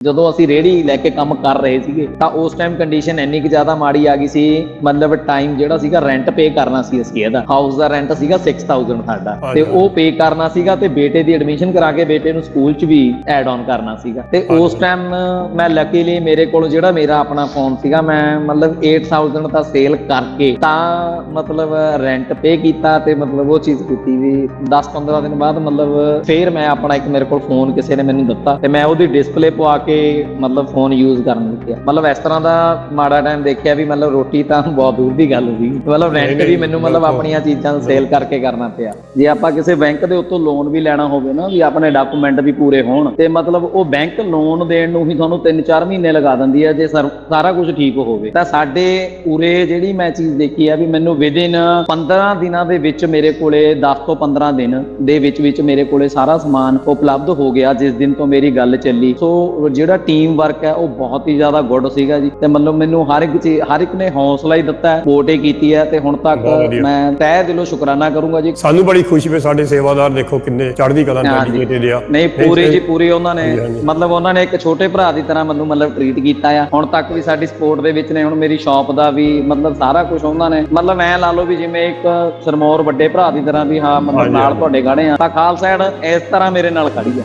ਜਦੋਂ ਅਸੀਂ ਰੇੜੀ ਲੈ ਕੇ ਕੰਮ ਕਰ ਰਹੇ ਸੀਗੇ ਤਾਂ ਉਸ ਟਾਈਮ ਕੰਡੀਸ਼ਨ ਇੰਨੀ ਕੁ ਜ਼ਿਆਦਾ ਮਾੜੀ ਆ ਗਈ ਸੀ ਮਤਲਬ ਟਾਈਮ ਜਿਹੜਾ ਸੀਗਾ ਰੈਂਟ ਪੇ ਕਰਨਾ ਸੀ ਅਸੀਂ ਇਹਦਾ। ਹਾਊਸ ਦਾ ਰੈਂਟ ਸੀਗਾ 6000 ਸਾਡਾ। ਤੇ ਉਹ ਪੇ ਕਰਨਾ ਸੀਗਾ ਤੇ ਬੇਟੇ ਦੀ ਐਡਮਿਸ਼ਨ ਕਰਾ ਕੇ ਬੇਟੇ ਨੂੰ ਸਕੂਲ 'ਚ ਵੀ ਐਡ ਆਨ ਕਰਨਾ ਸੀਗਾ। ਤੇ ਉਸ ਟਾਈਮ ਮੈਂ ਲੱਕੀਲੀ ਮੇਰੇ ਕੋਲ ਜਿਹੜਾ ਮੇਰਾ ਆਪਣਾ ਫੋਨ ਸੀਗਾ ਮੈਂ ਮਤਲਬ 8000 ਦਾ ਸੇਲ ਕਰਕੇ ਤਾਂ ਮਤਲਬ ਰੈਂਟ ਪੇ ਕੀਤਾ ਤੇ ਮਤਲਬ ਉਹ ਚੀਜ਼ ਕੀਤੀ ਵੀ 10-15 ਦਿਨ ਬਾਅਦ ਮਤਲਬ ਫੇਰ ਮੈਂ ਆਪਣਾ ਇੱਕ ਮੇਰੇ ਕੋਲ ਫੋਨ ਕਿਸੇ ਨੇ ਮੈਨੂੰ ਦਿੱਤਾ ਤੇ ਮੈਂ ਉਹਦੀ ਡਿਸਪਲੇ ਪਵਾ ਕੇ ਮਤਲਬ ਫੋਨ ਯੂਜ਼ ਕਰਨ ਲੱਗਿਆ ਮਤਲਬ ਇਸ ਤਰ੍ਹਾਂ ਦਾ ਮਾੜਾ ਟਾਈਮ ਦੇਖਿਆ ਵੀ ਮਤਲਬ ਰੋਟੀ ਤਾਂ ਬਹੁਤ ਦੂਰ ਦੀ ਗੱਲ ਸੀ ਮਤਲਬ ਰੈਂਟ ਵੀ ਮੈਨੂੰ ਮਤਲਬ ਆਪਣੀਆਂ ਚੀਜ਼ਾਂ ਸੇਲ ਕਰਕੇ ਕਰਨਾ ਪਿਆ। ਜੇ ਆਪਾਂ ਕਿਸੇ ਬੈਂਕ ਦੇ ਉੱਤੋਂ ਲੋਨ ਵੀ ਲੈਣਾ ਹੋਵੇ ਨਾ ਵੀ ਆਪਣੇ ਡਾਕੂਮੈਂਟ ਵੀ ਪੂਰੇ ਹੋਣ ਤੇ ਮਤਲਬ ਉਹ ਬੈਂਕ ਲੋਨ ਦੇਣ ਨੂੰ ਹੀ ਤੁਹਾਨੂੰ 3-4 ਮਹੀਨੇ ਲਗਾ ਦਿੰਦੀ ਹੈ ਜੇ ਸਰ- ਸਾਰਾ ਕੁਝ ਠੀਕ ਹੋਵੇ। ਤਾਂ ਸਾਡੇ ਉਰੇ ਜਿਹੜੀ ਮੈਂ ਚੀਜ਼ ਦੇਖੀ ਆ ਵੀ ਮੈਨੂੰ ਵਿਦਿਨ 15 ਦਿਨਾਂ ਦੇ ਵਿੱਚ ਮੇਰੇ ਕੋਲੇ 10 ਤੋਂ 15 ਦਿਨ ਦੇ ਵਿੱਚ ਵਿੱਚ ਮੇਰੇ ਕੋਲੇ ਸਾਰਾ ਸਮਾਨ ਉਪਲਬਧ ਹੋ ਗਿਆ ਜਿਸ ਦਿਨ ਤੋਂ ਮੇਰੀ ਗੱਲ ਚੱਲੀ। ਸੋ ਜਿਹੜਾ ਟੀਮ ਵਰਕ ਹੈ ਉਹ ਬਹੁਤ ਹੀ ਜ਼ਿਆਦਾ ਗੁੱਡ ਸੀਗਾ ਜੀ ਤੇ ਮਤਲਬ ਮੈਨੂੰ ਹਰ ਇੱਕ ਹਰ ਇੱਕ ਨੇ ਹੌਸਲਾ ਹੀ ਦਿੱਤਾ ਹੈ ਸਪੋਰਟ ਹੀ ਕੀਤੀ ਹੈ ਤੇ ਹੁਣ ਤੱਕ। ਮੈਂ ਤਹਿ ਦਿਲੋਂ ਸ਼ੁਕਰਾਨਾ ਕਰੂੰਗਾ ਜੀ ਸਾਨੂੰ ਬੜੀ ਖੁਸ਼ੀ ਵੀ ਸਾਡੇ ਸੇਵਾਦਾਰ ਦੇਖੋ ਕਿੰਨੇ ਚੜ੍ਹਦੀ ਕਲਾ ਹਾਂਜੀ। ਨੈਵੀਗੇਟਡ ਆ ਨਹੀਂ ਪੂਰੇ ਜੀ ਪੂਰੇ ਉਹਨਾਂ ਨੇ। ਮਤਲਬ ਉਹਨਾਂ ਨੇ ਇੱਕ ਛੋਟੇ ਭਰਾ ਦੀ ਤਰ੍ਹਾਂ ਮੈਨੂੰ ਮਤਲਬ ਟ੍ਰੀਟ ਕੀਤਾ ਆ ਹੁਣ ਤੱਕ ਵੀ ਸਾਡੀ ਸਪੋਰਟ ਦੇ ਵਿੱਚ ਨੇ ਹੁਣ ਮੇਰੀ ਸ਼ਾਪ ਦਾ ਵੀ ਮਤਲਬ ਸਾਰਾ ਕੁਝ ਉਹਨਾਂ ਨੇ ਮਤਲਬ ਐ ਲਾ ਲਓ ਵੀ ਜਿਵੇਂ ਇੱਕ ਸਰਮੌਰ ਵੱਡੇ ਭਰਾ ਦੀ ਤਰ੍ਹਾਂ ਵੀ ਹਾਂ ਮਤਲਬ ਨਾਲ। ਤੁਹਾਡੇ ਖੜੇ ਆ ਤਾਂ ਖਾਲਸਾ ਇਸ ਤਰ੍ਹਾਂ ਮੇਰੇ ਨਾਲ ਖੜੀ ਆ